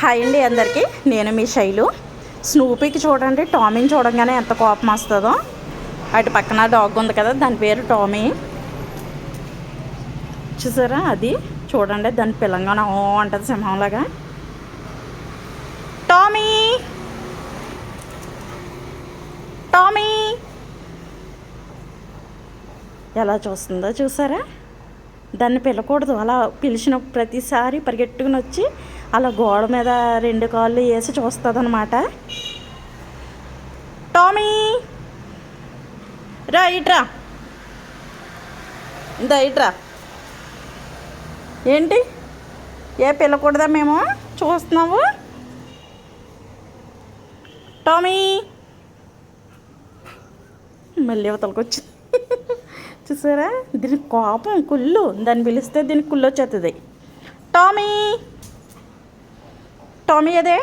Hi అండి అందరికీ. నేను మీ శైలు. స్నూపీకి చూడండి టామీని చూడంగానే ఎంత కోపం వస్తుందో. అటు పక్కన డాగ్ ఉంది కదా దాని పేరు టామీ. చూసారా అది? చూడండి దాని పిల్లంగానే ఓ అంటుంది సింహంలాగా. టామీ! టామీ! ఎలా చూస్తుందో చూసారా? దాన్ని పిలకూడదు. అలా పిలిచిన ప్రతిసారి పరిగెట్టుకుని వచ్చి అలా గోడ మీద రెండు కాళ్ళు వేసి చూస్తుంది అనమాట టామీ! రా ఇట్రా. ఇందా ఇట్రా. ఏంటి? ఏ పిల్లకూడదా మేము? చూస్తున్నావు? టామీ! మళ్ళీ అవతలకి వచ్చింది చూసారా? దీనికి కోపం కుళ్ళు. దాన్ని పిలిస్తే దీనికి కుళ్ళు వచ్చేస్తుంది టామీ! టామీ అదే?